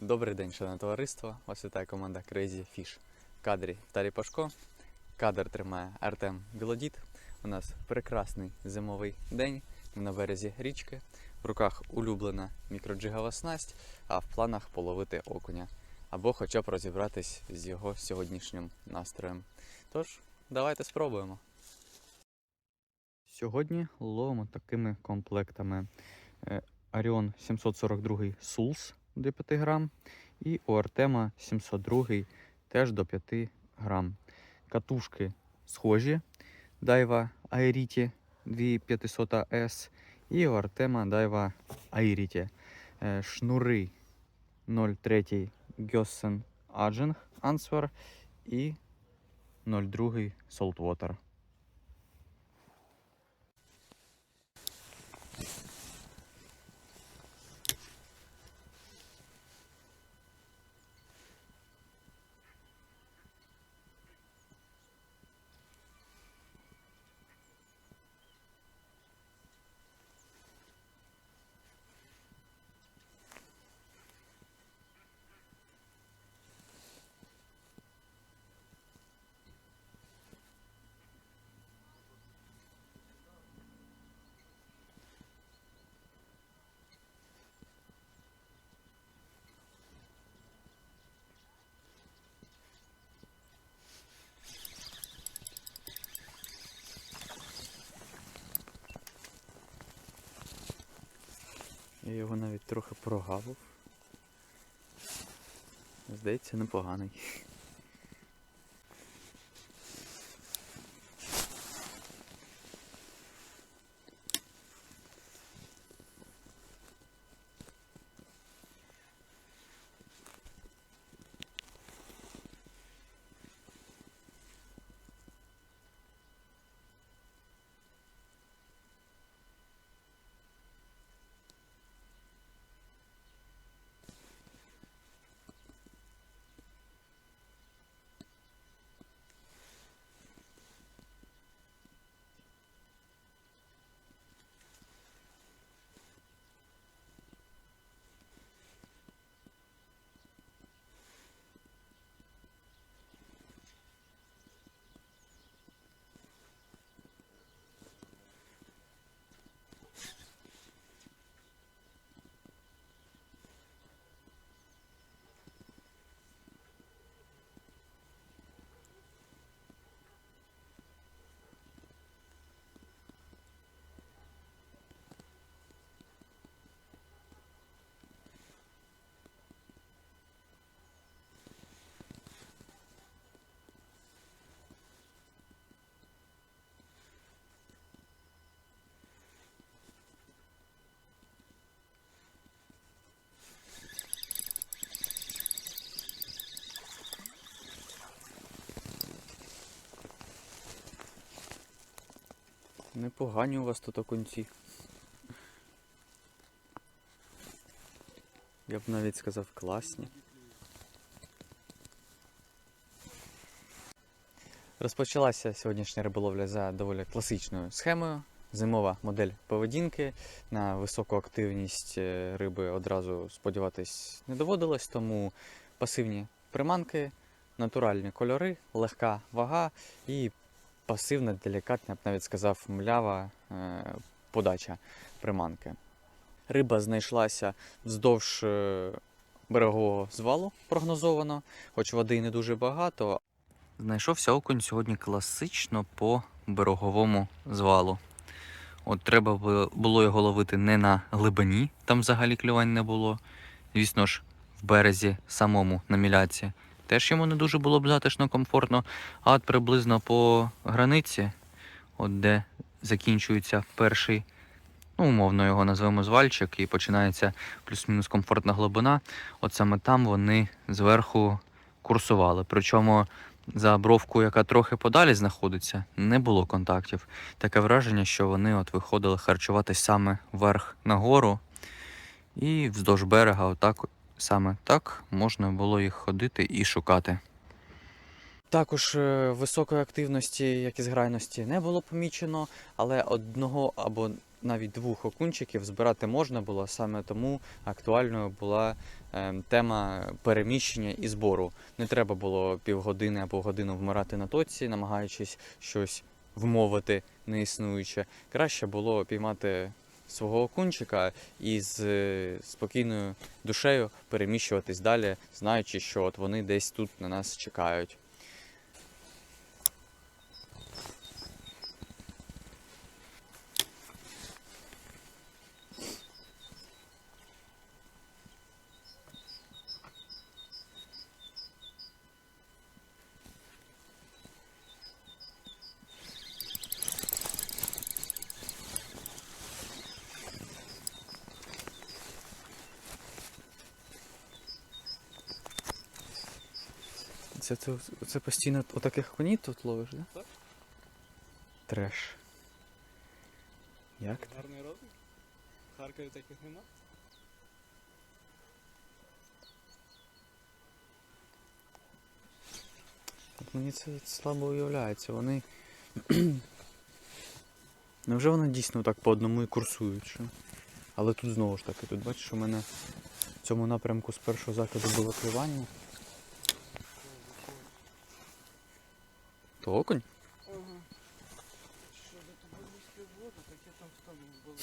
Добрий день, шановне товариство. Ось вітає команда Crazy Fish. В кадрі Віталій Пашко. Кадр тримає Артем Білодід. У нас прекрасний зимовий день. Ми на березі річки. В руках улюблена мікроджигова снасть, а в планах половити окуня. Або хоча б розібратись з його сьогоднішнім настроєм. Тож, давайте спробуємо. Сьогодні ловимо такими комплектами. Е, Оріон 742 Сулс до 5 грам і у Артема 702 теж до 5 грам. Катушки схожі. Дайва Airity 2500 S і у Артема Дайва Airity. Е, Шнури 03 Gyossen Agent Answer і 02 Saltwater. Я його навіть трохи прогавив. Здається, непоганий. Непогані у вас тут окунці. Я б навіть сказав класні. Розпочалася сьогоднішня риболовля за доволі класичною схемою. Зимова модель поведінки. На високу активність е, риби одразу сподіватись не доводилось, тому пасивні приманки, натуральні кольори, легка вага і пасивна, делікатна, я б навіть сказав, млява е, подача приманки. Риба знайшлася вздовж е, берегового звалу прогнозовано, хоч води не дуже багато. Знайшовся окунь сьогодні класично по береговому звалу. От треба було його ловити не на глибині, там взагалі клювань не було. Звісно ж, в березі самому на міляці. Теж йому не дуже було б затишно комфортно, а от приблизно по границі, от де закінчується перший, ну, умовно його назвемо звальчик, і починається плюс-мінус комфортна глибина. От саме там вони зверху курсували. Причому за бровку, яка трохи подалі знаходиться, не було контактів. Таке враження, що вони от виходили харчуватись саме вверх нагору і вздовж берега, отак саме так можна було їх ходити і шукати. Також е, високої активності, як і зграйності, не було помічено, але одного або навіть двох окунчиків збирати можна було, саме тому актуальною була ем, тема переміщення і збору. Не треба було півгодини або годину вмирати на тоці, намагаючись щось вмовити неіснуюче. Краще було піймати свого окунчика і з е, спокійною душею переміщуватись далі, знаючи, що от вони десь тут на нас чекають. Це, це, це постійно отаких коней тут ловиш, да? Так. Треш. Як? Гарний розмір. В Харкові таких нема. От Мені це слабо уявляється. Вони. Невже вони дійсно так по одному і курсують? Що? Але тут знову ж таки, тут бачиш, у мене в цьому напрямку з першого закиду було клювання. То окунь? Ага. Що до тебе близько в воду, так я там в тому було.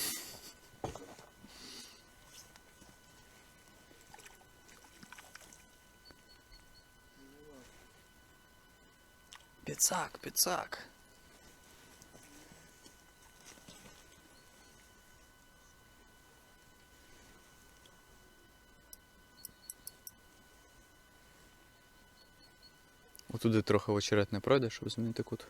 Піцак, піцак. Отуди трохи в очерет не пройде, щоб змінити кут.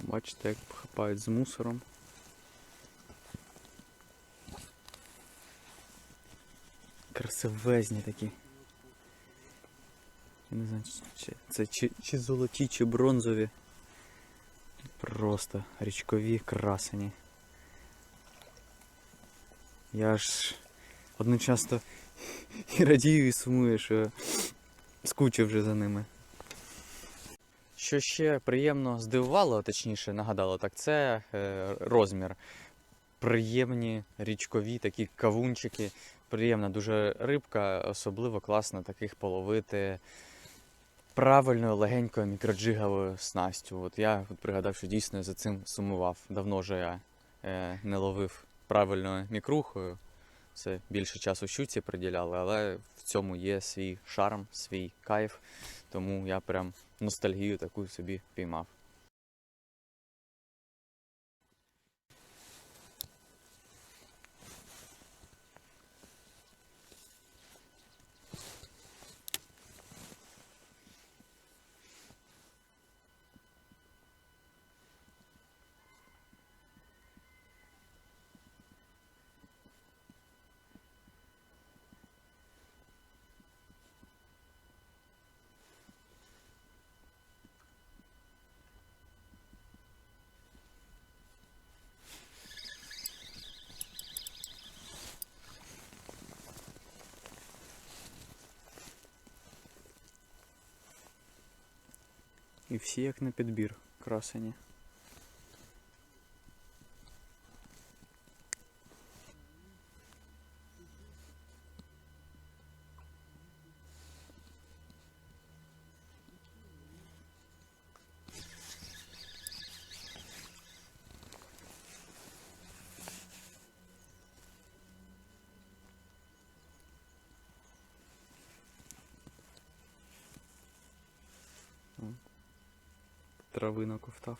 Бачите, як хапають з мусором. Красивезні такі. Я не знаю, чи це чи, чи золоті, чи бронзові. Просто річкові красені. Я ж одночасно і радію, і сумую, що скучив вже за ними. Що ще приємно здивувало, точніше нагадало, так це е, розмір. Приємні річкові такі кавунчики. Приємна дуже рибка, особливо класно таких половити правильною, легенькою мікроджиговою снастю. От я пригадав, що дійсно за цим сумував. Давно вже я е, не ловив правильною мікрухою. Це більше часу щуці приділяли, але в цьому є свій шарм, свій кайф. Тому я прям ностальгію таку собі піймав. Всі як на підбір красені. Трави наковтав.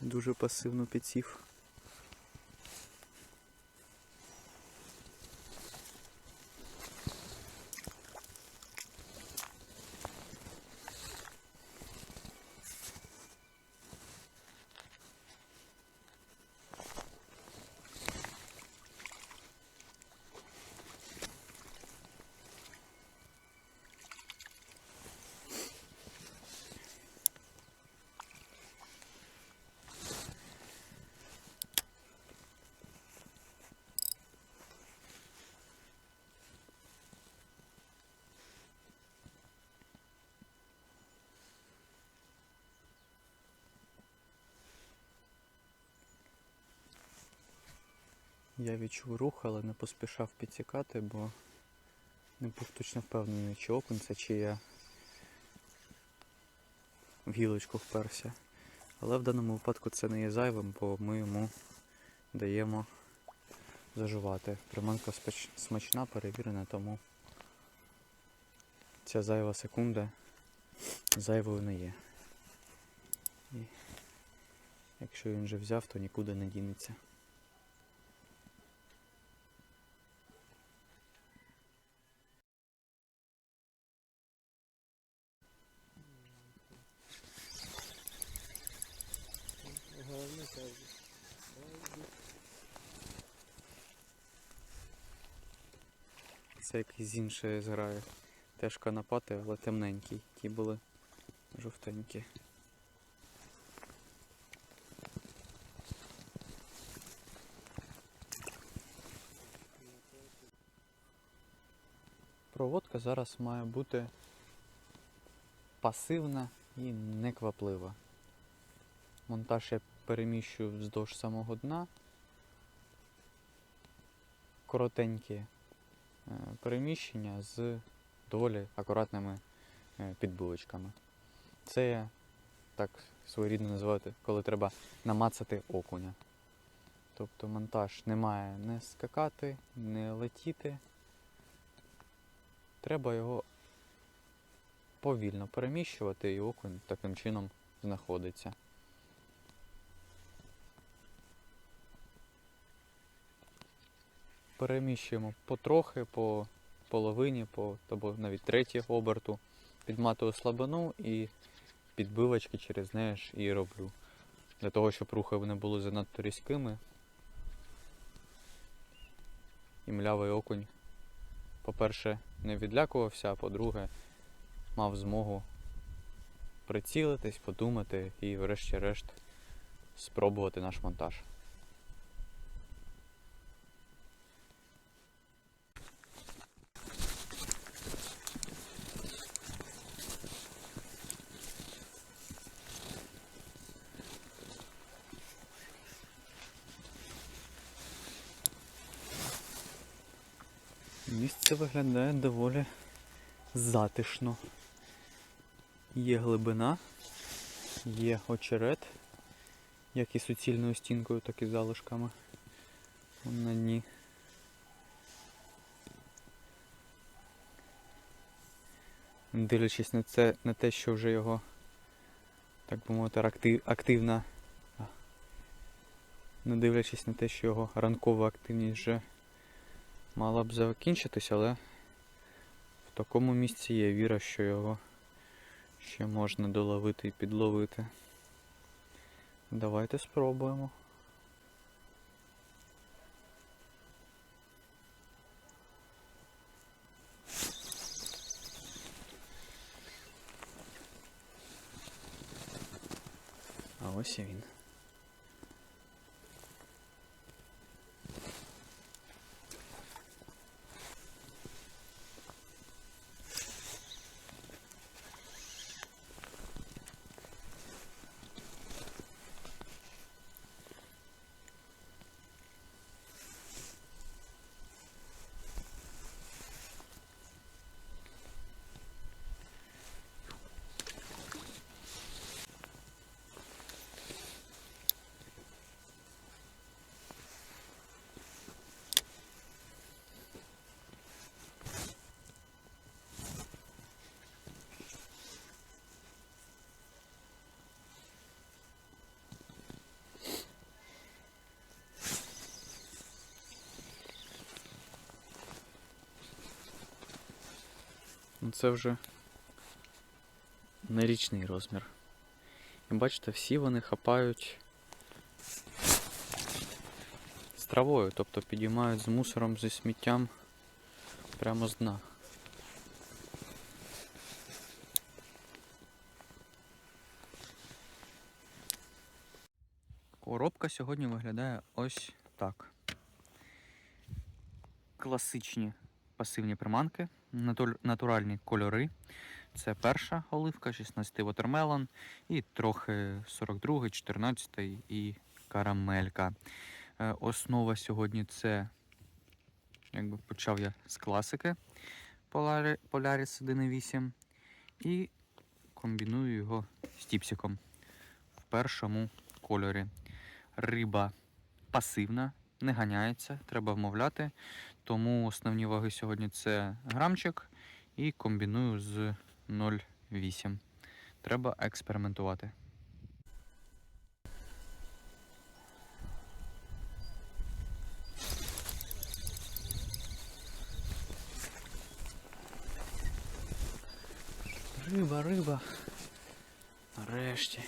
Дуже пасивно підсів. Я відчув рух, але не поспішав підсікати, бо не був точно впевнений, чи окунь чи я в гілочку вперся. Але в даному випадку це не є зайвим, бо ми йому даємо заживати. Приманка смачна, перевірена, тому ця зайва секунда зайвою не є. І якщо він вже взяв, то нікуди не дінеться. Головне кажуть. Це якийсь з іншої зграї. Теж канапати, але темненький. Ті були жовтенькі. Проводка зараз має бути пасивна і некваплива. Монтаж я переміщую вздовж самого дна. Коротенькі переміщення з доволі акуратними е, підбивочками. Це я так своєрідно називати, коли треба намацати окуня. Тобто монтаж не має не скакати, не летіти. Треба його повільно переміщувати і окунь таким чином знаходиться. Переміщуємо потрохи, по половині, по або навіть треті оберту, підматую слабину і підбивочки через неї ж і роблю. Для того, щоб рухи не були занадто різкими. І млявий окунь, по-перше, не відлякувався, а по-друге, мав змогу прицілитись, подумати і, врешті-решт, спробувати наш монтаж. Виглядає доволі затишно. Є глибина, є очерет, як і суцільною стінкою, так і залишками на дні. Дивлячись на це, на те, що вже його, так би мовити, активна. Не дивлячись на те, що його ранкова активність вже мала б закінчитись, але в такому місці є віра, що його ще можна доловити і підловити. Давайте спробуємо. А ось і він. Це вже нерічний розмір. І бачите, всі вони хапають з травою, тобто підіймають з мусором, зі сміттям прямо з дна. Коробка сьогодні виглядає ось так. Класичні пасивні приманки, натуральні кольори. Це перша оливка, 16 Watermelon і трохи 42, 14 і карамелька. Е, Основа сьогодні це, якби почав я з класики Polaris 1.8 і комбіную його з тіпсиком в першому кольорі. Риба пасивна, не ганяється, треба вмовляти. Тому основні ваги сьогодні це грамчик і комбіную з 0,8. Треба експериментувати. Риба, риба. Нарешті.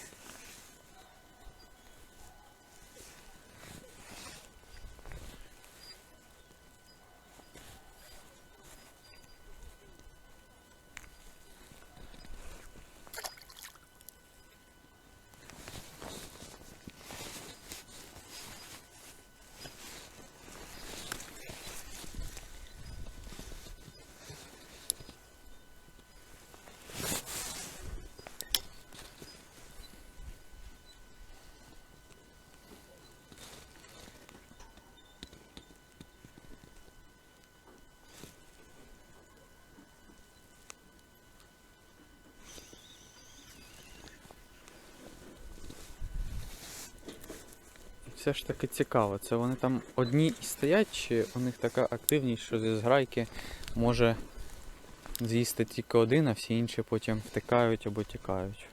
Все ж таки цікаво. Це вони там одні і стоять, чи у них така активність, що зі зграйки може з'їсти тільки один, а всі інші потім втикають або тікають.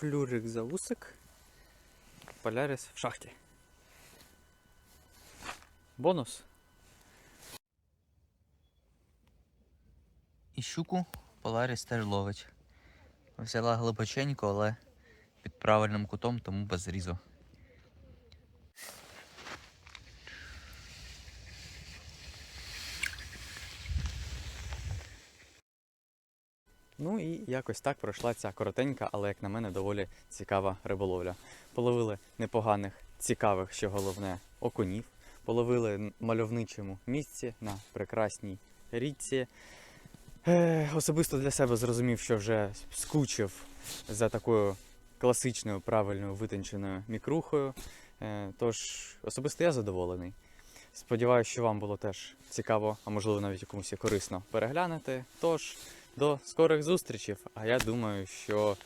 Флюрик за усик. Полярис в шахті. Бонус. І щуку Поларіс теж ловить. Взяла глибоченько, але під правильним кутом, тому без зрізу. Ну і якось так пройшла ця коротенька, але як на мене, доволі цікава риболовля. Половили непоганих, цікавих, що головне, окунів. Половили мальовничому місці на прекрасній річці. Е, особисто для себе зрозумів, що вже скучив за такою класичною, правильною, витонченою мікрухою. Е, тож особисто я задоволений. Сподіваюся, що вам було теж цікаво, а можливо навіть комусь і корисно переглянути. Тож до скорих зустрічей. А я думаю, що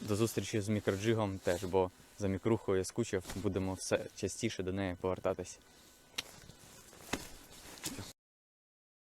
до зустрічі з мікроджигом теж, бо за мікрухою я скучив, будемо все частіше до неї повертатись.